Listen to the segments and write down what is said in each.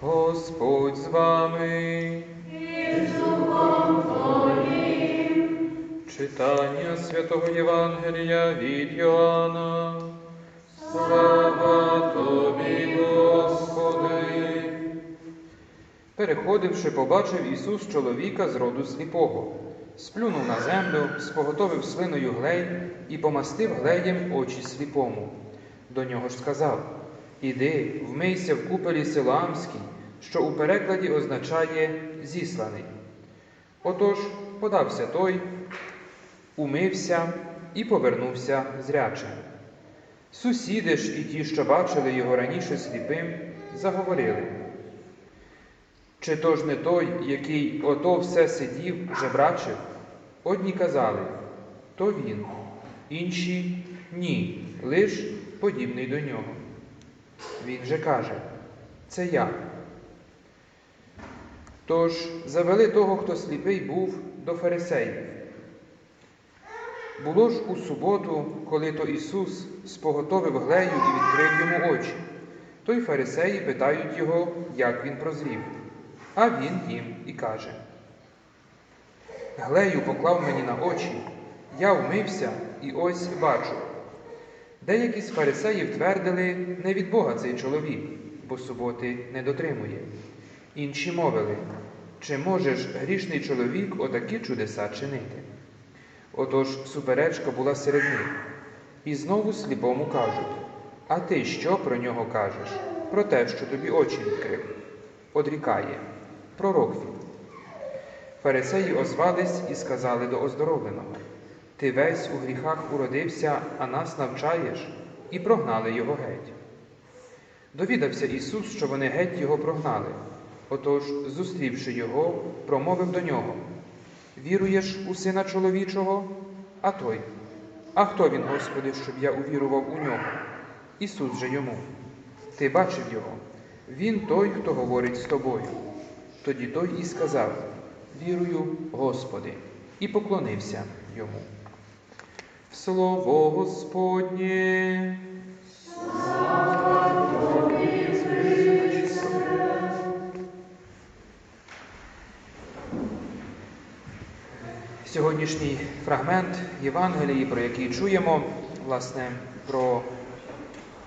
Господь з вами і духом Читання Святого Євангелія від Йоанна. Слава Тобі, Господи! Переходивши, побачив Ісус чоловіка з роду сліпого, сплюнув на землю, споготовив слиною глей і помастив глеєм очі сліпому. До нього ж сказав: Іди, вмийся в купелі Силаамській, що у перекладі означає зісланий. Отож подався той, умився і повернувся зрячим. Сусіди ж і ті, що бачили його раніше сліпим, заговорили. Чи то ж не той, який ото все сидів, жебрачив? Одні казали, то він, інші ні, лиш подібний до нього. Він же каже, це я. Тож завели того, хто сліпий був, до фарисеїв. Було ж у суботу, коли то Ісус споготовив глею і відкрив йому очі. То й фарисеї питають його, як він прозрів. А він їм і каже: Глею поклав мені на очі, я вмився і ось бачу. Деякі з фарисеїв твердили, не від Бога цей чоловік, бо суботи не дотримує. Інші мовили, чи можеш грішний чоловік отакі чудеса чинити? Отож суперечка була серед них. І знову сліпому кажуть: А ти що про нього кажеш? Про те, що тобі очі відкрив? Одрікає, пророк він. Фарисеї озвались і сказали до оздоровленого: Ти весь у гріхах уродився, а нас навчаєш, і прогнали його геть. Довідався Ісус, що вони геть його прогнали. Отож, зустрівши його, промовив до нього: Віруєш у сина чоловічого? А той. А хто він, Господи, щоб я увірував у нього? Ісус же йому. Ти бачив його? Він той, хто говорить з тобою. Тоді той і сказав: Вірую, Господи, і поклонився йому. Слово Господнє. Сьогоднішній фрагмент Євангелії, про який чуємо, власне, про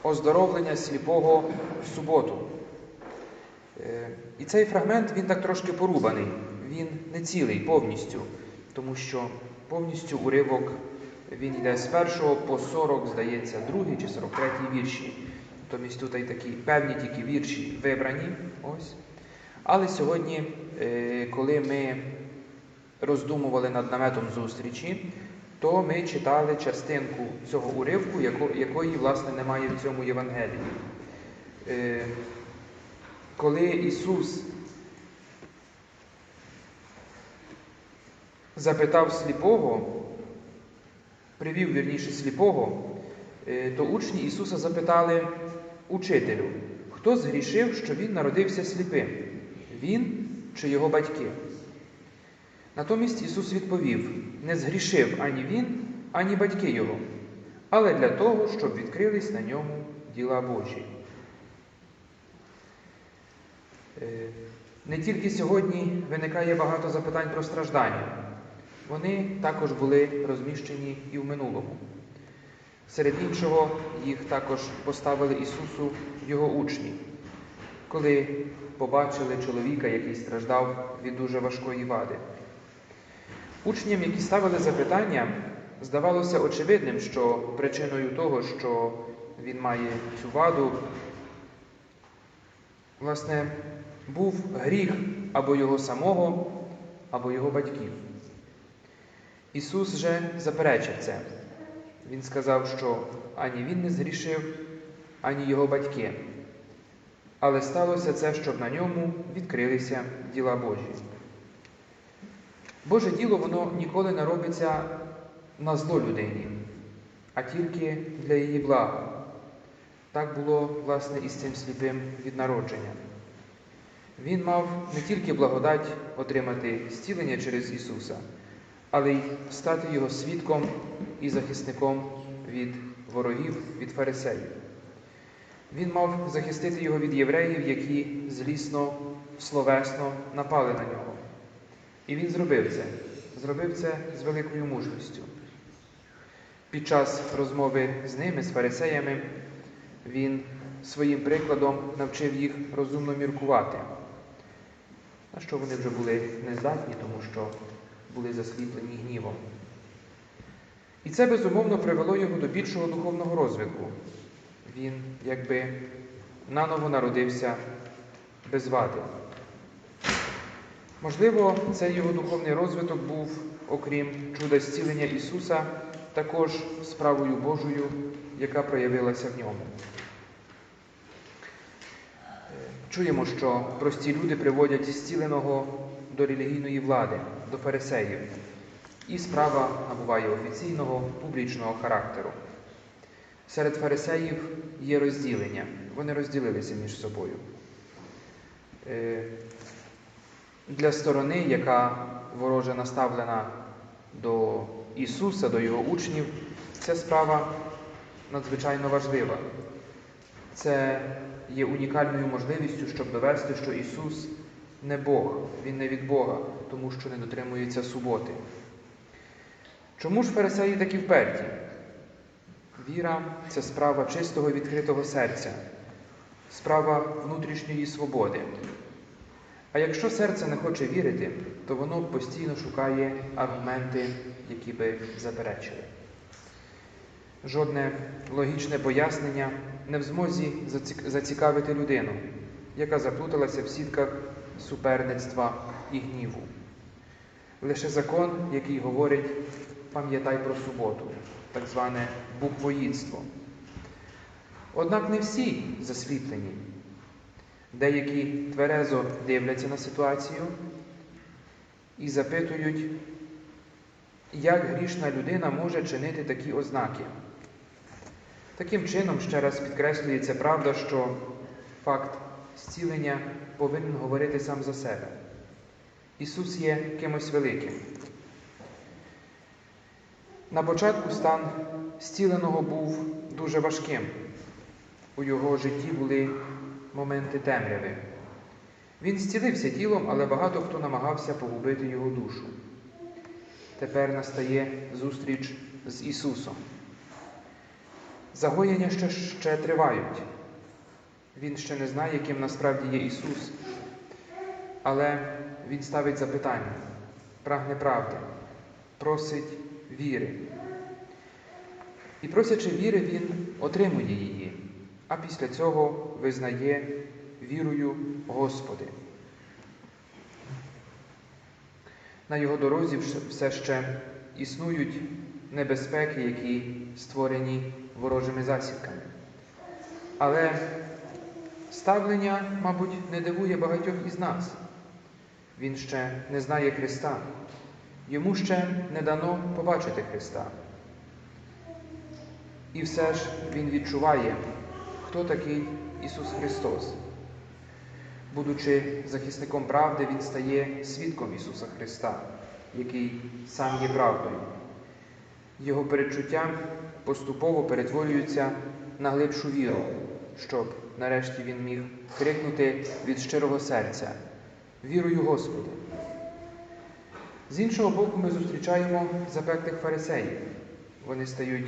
оздоровлення сліпого в суботу. Е, І цей фрагмент він так трошки порубаний, він не цілий повністю, тому що повністю уривок він йде з першого по 40, здається, другий чи 43 вірші. Натомість тут і такі певні тільки вірші вибрані. Ось. Але сьогодні, е, коли ми роздумували над наметом зустрічі, то ми читали частинку цього уривку, якої, власне, немає в цьому Євангелії. Е, коли Ісус запитав сліпого, привів вірніше сліпого, е, то учні Ісуса запитали учителю, хто згрішив, що Він народився сліпим? Він чи його батьки? Натомість Ісус відповів: не згрішив ані Він, ані батьки Його, але для того, щоб відкрились на ньому діла Божі. Е, не тільки сьогодні виникає багато запитань про страждання, вони також були розміщені і в минулому. Серед іншого, їх також поставили Ісусу Його учні, коли побачили чоловіка, який страждав від дуже важкої вади. Учням, які ставили запитання, здавалося очевидним, що причиною того, що він має цю ваду, власне, був гріх або його самого, або його батьків. Ісус же заперечив це. Він сказав, що ані він не згрішив, ані його батьки. Але сталося це, щоб на ньому відкрилися діла Божі. Боже діло, воно ніколи не робиться на зло людині, а тільки для її блага. Так було, власне, і з цим сліпим від народження. Він мав не тільки благодать отримати зцілення через Ісуса, але й стати Його свідком і захисником від ворогів, від фарисеїв. Він мав захистити його від євреїв, які злісно словесно напали на нього. І він зробив це. Зробив це з великою мужністю. Під час розмови з ними, з фарисеями, він своїм прикладом навчив їх розумно міркувати, на що вони вже були нездатні, тому що були засліплені гнівом. І це безумовно привело його до більшого духовного розвитку. Він якби наново народився без вади. Можливо, цей його духовний розвиток був, окрім чуда зцілення Ісуса, також справою Божою, яка проявилася в ньому. Чуємо, що прості люди приводять зціленого до релігійної влади, до фарисеїв, і справа набуває офіційного, публічного характеру. Серед фарисеїв є розділення, вони розділилися між собою. Е, Для сторони, яка вороже наставлена до Ісуса, до Його учнів, ця справа надзвичайно важлива. Це є унікальною можливістю, щоб довести, що Ісус не Бог, Він не від Бога, тому що не дотримується суботи. Чому ж фарисеї такі вперті? Віра це справа чистого відкритого серця, справа внутрішньої свободи. А якщо серце не хоче вірити, то воно постійно шукає аргументи, які би заперечили. Жодне логічне пояснення не в змозі зацікавити людину, яка заплуталася в сітках суперництва і гніву. Лише закон, який говорить пам'ятай про суботу, так зване буквоїдство. Однак не всі засліплені. Деякі тверезо дивляться на ситуацію і запитують, як грішна людина може чинити такі ознаки. Таким чином, ще раз підкреслюється правда, що факт зцілення повинен говорити сам за себе. Ісус є кимось великим. На початку стан зціленого був дуже важким. У його житті були моменти темряви. Він зцілився тілом, але багато хто намагався погубити його душу. Тепер настає зустріч з Ісусом. Загоєння ще, ще тривають. Він ще не знає, ким насправді є Ісус, але Він ставить запитання, прагне правди, просить віри. І просячи віри, Він отримує її, а після цього визнає вірою Господи. На його дорозі все ще існують небезпеки, які створені ворожими засідками. Але ставлення, мабуть, не дивує багатьох із нас. Він ще не знає Христа, йому ще не дано побачити Христа. І все ж Він відчуває, хто такий Ісус Христос. Будучи захисником правди, Він стає свідком Ісуса Христа, який сам є правдою. Його передчуття поступово перетворюються на глибшу віру, щоб нарешті він міг крикнути від щирого серця Вірую Господи. З іншого боку, ми зустрічаємо запеклих фарисеїв. Вони стають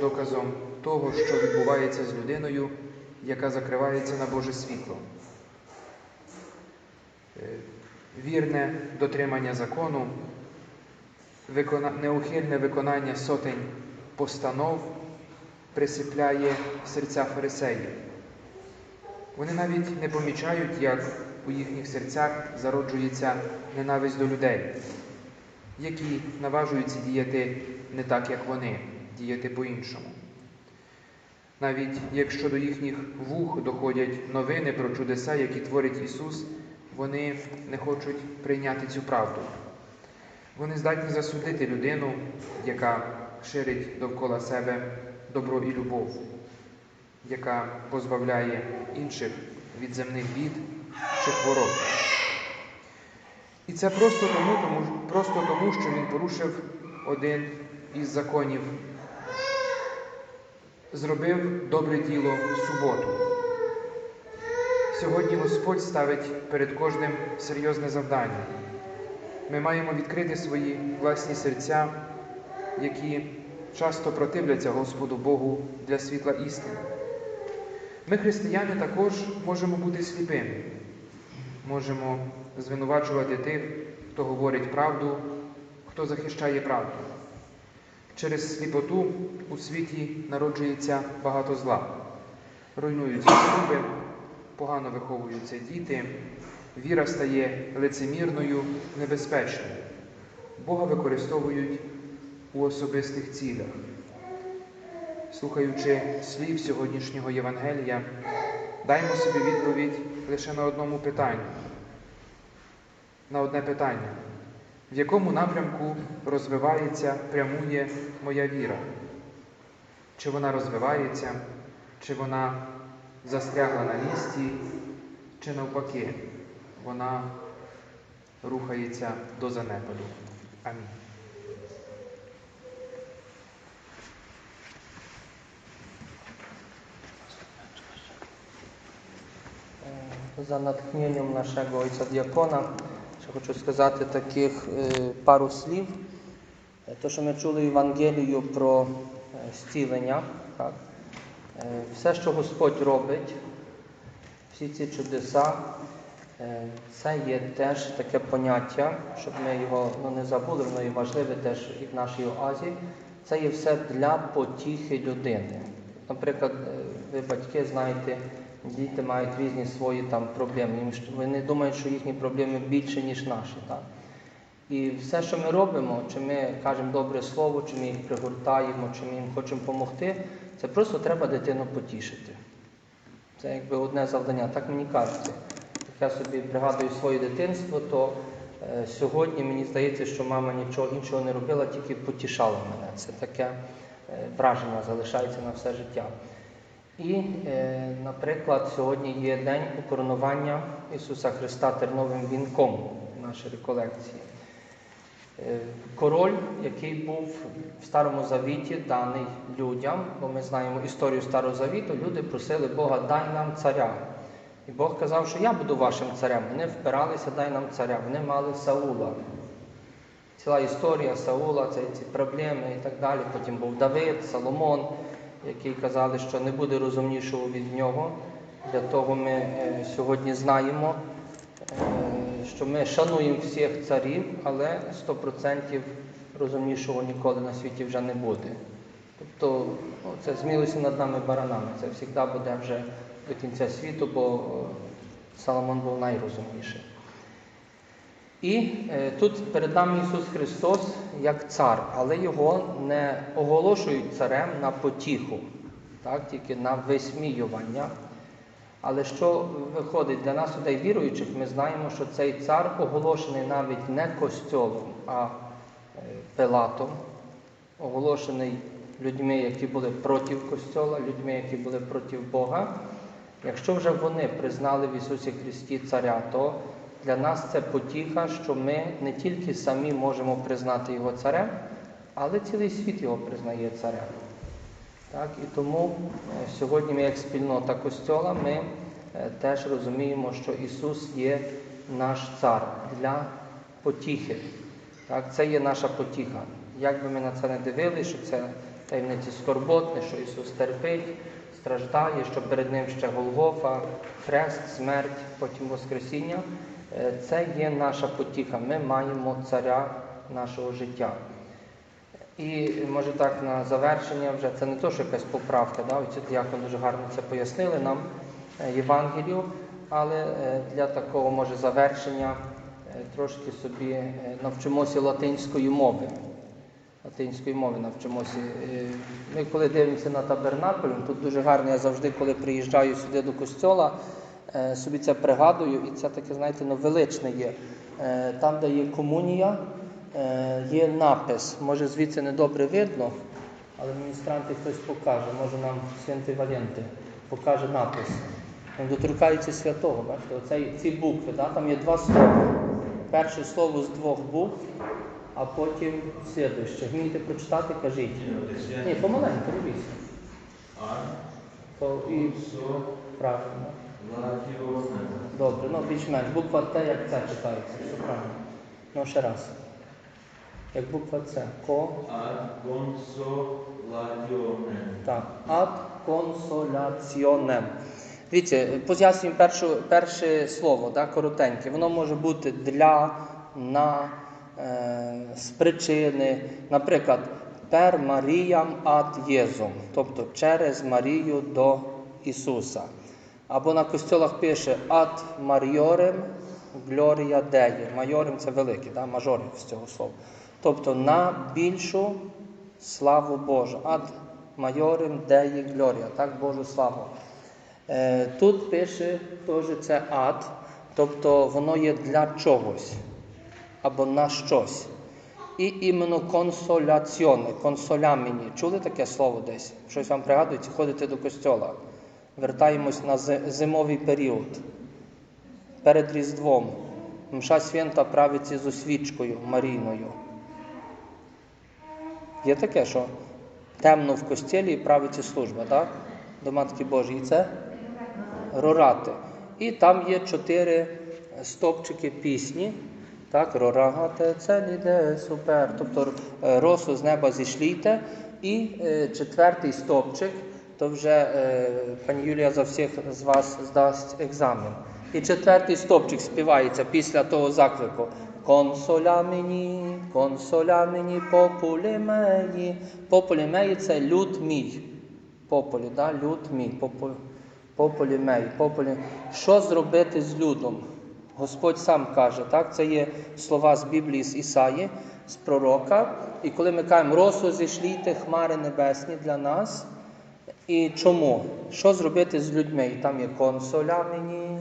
доказом того, що відбувається з людиною, яка закривається на Боже світло. Вірне дотримання закону, неухильне виконання сотень постанов присипляє серця фарисеїв. Вони навіть не помічають, як у їхніх серцях зароджується ненависть до людей, які наважуються діяти не так, як вони, діяти по-іншому. Навіть якщо до їхніх вух доходять новини про чудеса, які творить Ісус, вони не хочуть прийняти цю правду. Вони здатні засудити людину, яка ширить довкола себе добро і любов, яка позбавляє інших від земних бід чи хвороб. І це просто тому, тому, просто тому, що він порушив один із законів, зробив добре діло в суботу. Сьогодні Господь ставить перед кожним серйозне завдання. Ми маємо відкрити свої власні серця, які часто противляться Господу Богу для світла істини. Ми, християни, також можемо бути сліпими, можемо звинувачувати тих, хто говорить правду, хто захищає правду. Через сліпоту у світі народжується багато зла, руйнуються шлюби, погано виховуються діти, віра стає лицемірною, небезпечною. Бога використовують у особистих цілях. Слухаючи слів сьогоднішнього Євангелія, даймо собі відповідь лише на одному питанні. На одне питання. В якому напрямку розвивається, прямує моя віра? Чи вона розвивається, чи вона застрягла на місці, чи навпаки, вона рухається до занепаду. Амінь. Za natchnieniem naszego ojca diakona. Ще хочу сказати таких е, пару слів. Е, То, що ми чули Євангелію про е, зцілення, так? Е, все, що Господь робить, всі ці чудеса, це є теж таке поняття, щоб ми його ну, не забули, воно є важливе теж і в нашій оазі. Це є все для потіхи людини. Наприклад, ви батьки знаєте, діти мають різні свої там проблеми. Вони думають, що їхні проблеми більше, ніж наші. Так? І все, що ми робимо, чи ми кажемо добре слово, чи ми їх пригортаємо, чи ми їм хочемо допомогти, це просто треба дитину потішити. Це якби одне завдання, так мені кажеться. Як я собі пригадую своє дитинство, то е, сьогодні мені здається, що мама нічого іншого не робила, тільки потішала мене. Це таке е, враження залишається на все життя. І, е, наприклад, сьогодні є день укоронування Ісуса Христа терновим вінком в нашій реколекції. Е, Король, який був в Старому Завіті даний людям, бо ми знаємо історію Старого Завіту, люди просили Бога, дай нам царя. І Бог казав, що я буду вашим царем. Вони впиралися, дай нам царя. Вони мали Саула. Ціла історія Саула, це ці проблеми і так далі. Потім був Давид, Соломон, який казали, що не буде розумнішого від нього. Для того ми е, сьогодні знаємо, е, що ми шануємо всіх царів, але 100% розумнішого ніколи на світі вже не буде. Тобто ну, це змілося над нами баранами. Це завжди буде вже до кінця світу, бо е, Соломон був найрозумніший. І е, тут перед нами Ісус Христос як цар, але його не оголошують царем на потіху, так, тільки на висміювання. Але що виходить для нас, людей віруючих, ми знаємо, що цей цар оголошений навіть не костьолом, а е, Пилатом, оголошений людьми, які були проти костьола, людьми, які були проти Бога. Якщо вже вони признали в Ісусі Христі Царя, то для нас це потіха, що ми не тільки самі можемо признати Його царем, але цілий світ його признає царем. Так, і тому е, сьогодні ми, як спільнота Костьола, ми е, теж розуміємо, що Ісус є наш цар для потіхи. Так, це є наша потіха. Як би ми на це не дивилися, що це таємниці скорботне, що Ісус терпить, страждає, що перед Ним ще Голгофа, хрест, смерть, потім Воскресіння. Е, Це є наша потіха. Ми маємо царя нашого життя. І може так на завершення вже це не то, що якась поправка, да? Оці діякон дуже гарно це пояснили нам е, Євангелію, але е, для такого може завершення трошки собі навчимося латинської мови. Латинської мови навчимося. Ми коли дивимося на табернакуль, тут дуже гарно, я завжди, коли приїжджаю сюди до костьола, собі це пригадую, і це таке, знаєте, ну, величне є. Е, Там, де є комунія, е, є напис. Може звідси не добре видно, але міністранти хтось покаже, може нам Святий Валентин покаже напис. Він доторкається святого, бачите, оцей, ці букви, да? там є два слова. Перше слово з двох букв, а потім слідуще. Вмієте прочитати, кажіть. Ні, помаленьку, робіть. То і правильно. Добре, ну більш-менш. Буква Т як це читається. Все правильно. Ну ще раз. Як буква С. Ко. Ad consolationem. Так. Ад консоляціонем. Дивіться, пояснюємо першу, перше слово, так, коротеньке. Воно може бути для, на, е, з причини. Наприклад, пер Маріям ад Єзум, тобто через Марію до Ісуса. Або на костьолах пише ад Маріорем Глорія Деє. Майорем це великий, да? мажорів з цього слова. Тобто на більшу славу Божу. Ад майорем деї глорія, так, Божу славу. Е, тут пише теж це ад, тобто воно є для чогось або на щось. І іменно консоляціоне, консолямені. Чули таке слово десь? Щось вам пригадується, ходите до костьола. Вертаємось на зимовий період. Перед Різдвом. Мша свята правиться з освічкою Марійною. Є таке, що темно в костілі і правиться служба, так? До Матки Божої. Це рорати. І там є чотири стопчики пісні. Так, рорагате, це ніде супер. Тобто е, росу з неба зійшліте. І е, четвертий стопчик, то вже е, пані Юлія за всіх з вас здасть екзамен. І четвертий стопчик співається після того заклику. Консоля мені, консоля мені, популі мені. Популі мені це люд мій. Пополі, да? люд мій, пополі, пополі мей, пополі. Що зробити з людом? Господь сам каже, так? це є слова з Біблії з Ісаї, з пророка. І коли ми кажемо, росу зійшліте хмари небесні для нас. І чому? Що зробити з людьми? І там є консоля мені,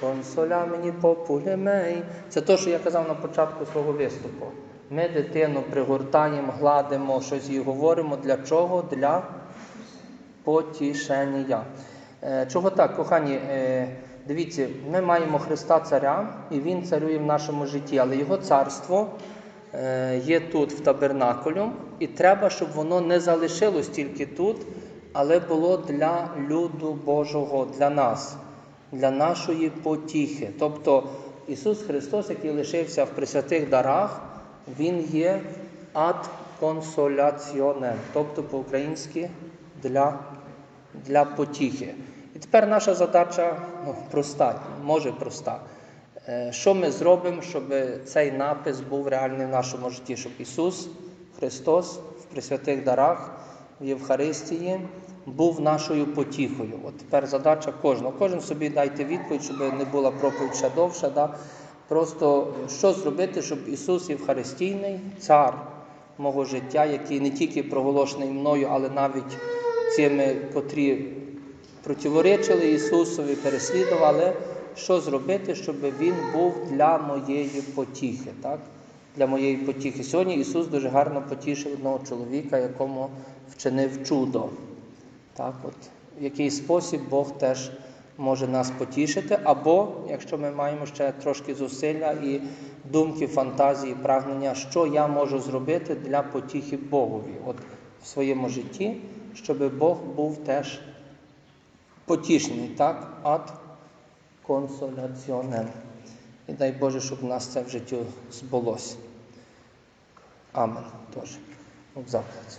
консоля мені популі. Це те, що я казав на початку свого виступу. Ми дитину пригортаємо, гладимо, щось їй говоримо. Для чого? Для потішення. Е, Чого так, кохані? Е, Дивіться, ми маємо Христа Царя, і Він царює в нашому житті, але Його царство е, є тут, в табернакулю, і треба, щоб воно не залишилось тільки тут, але було для люду Божого, для нас, для нашої потіхи. Тобто Ісус Христос, який лишився в присвятих дарах, Він є ад консоляціонем, тобто по-українськи для, для потіхи. І тепер наша задача ну, проста, може проста. Е, Що ми зробимо, щоб цей напис був реальний в нашому житті, щоб Ісус Христос в присвятих дарах Євхаристії був нашою потіхою. От тепер задача кожного. Кожен собі дайте відповідь, щоб не була проповідь ще довша. Да? Просто що зробити, щоб Ісус Євхаристійний, цар мого життя, який не тільки проголошений мною, але навіть цими, котрі противоречили Ісусові, переслідували, що зробити, щоб Він був для моєї потіхи. Так? Для моєї потіхи. Сьогодні Ісус дуже гарно потішив одного чоловіка, якому вчинив чудо. Так, от, в який спосіб Бог теж може нас потішити, або якщо ми маємо ще трошки зусилля і думки, фантазії, прагнення, що я можу зробити для потіхи Богові от в своєму житті, щоб Бог був теж потішений, так, ад консоляціонем. І дай Боже, щоб у нас це в житті збулося. Амен. Тоже. от заклад.